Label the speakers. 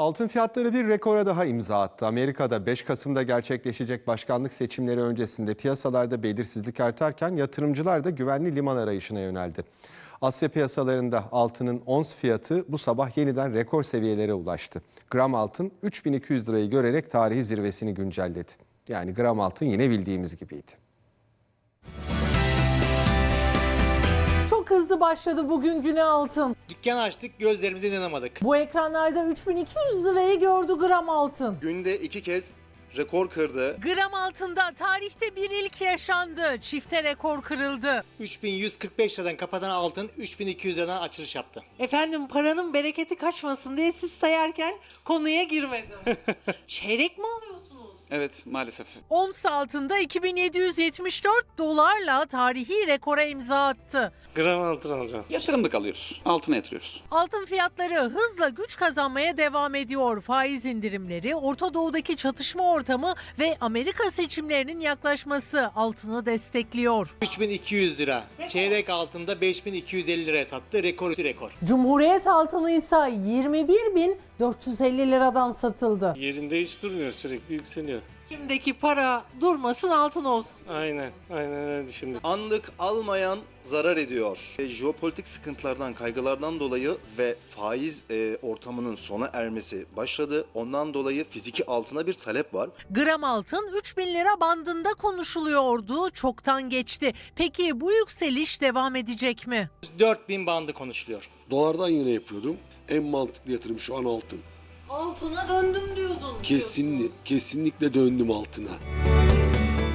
Speaker 1: Altın fiyatları bir rekora daha imza attı. Amerika'da 5 Kasım'da gerçekleşecek başkanlık seçimleri öncesinde piyasalarda belirsizlik artarken yatırımcılar da güvenli liman arayışına yöneldi. Asya piyasalarında altının ons fiyatı bu sabah yeniden rekor seviyelere ulaştı. Gram altın 3200 lirayı görerek tarihi zirvesini güncelledi. Yani gram altın yine bildiğimiz gibiydi.
Speaker 2: Hızlı başladı bugün güne altın.
Speaker 3: Dükkan açtık gözlerimize inanamadık.
Speaker 2: Bu ekranlarda 3200 lirayı gördü gram altın.
Speaker 4: Günde iki kez rekor kırdı.
Speaker 5: Gram altında tarihte bir ilk yaşandı. Çifte rekor kırıldı.
Speaker 3: 3145 liradan kapatan altın 3200 liradan açılış yaptı.
Speaker 2: Efendim paranın bereketi kaçmasın diye siz sayarken konuya girmedim. Çeyrek mi alıyorsunuz?
Speaker 6: Evet maalesef.
Speaker 5: Ons altında 2774 dolarla tarihi rekora imza attı.
Speaker 7: Gram altın alacağım.
Speaker 6: Yatırımlık alıyoruz. Altına yatırıyoruz.
Speaker 5: Altın fiyatları hızla güç kazanmaya devam ediyor. Faiz indirimleri, Orta Doğu'daki çatışma ortamı ve Amerika seçimlerinin yaklaşması altını destekliyor.
Speaker 3: 3200 lira. Çeyrek altında 5250 liraya sattı. Rekor üstü rekor.
Speaker 2: Cumhuriyet altını ise 21.450 liradan satıldı.
Speaker 7: Yerinde hiç durmuyor sürekli yükseliyor.
Speaker 2: Şimdiki para durmasın altın olsun.
Speaker 7: Aynen, aynen öyle düşündüm.
Speaker 4: Anlık almayan zarar ediyor. E, jeopolitik sıkıntılardan, kaygılardan dolayı ve faiz e, ortamının sona ermesi başladı. Ondan dolayı fiziki altına bir talep var.
Speaker 5: Gram altın 3000 lira bandında konuşuluyordu. Çoktan geçti. Peki bu yükseliş devam edecek mi?
Speaker 3: 4000 bandı konuşuluyor.
Speaker 8: Dolardan yine yapıyordum. En mantıklı yatırım şu an altın.
Speaker 2: Altına döndüm diyordun.
Speaker 8: Kesinlikle, kesinlikle döndüm altına.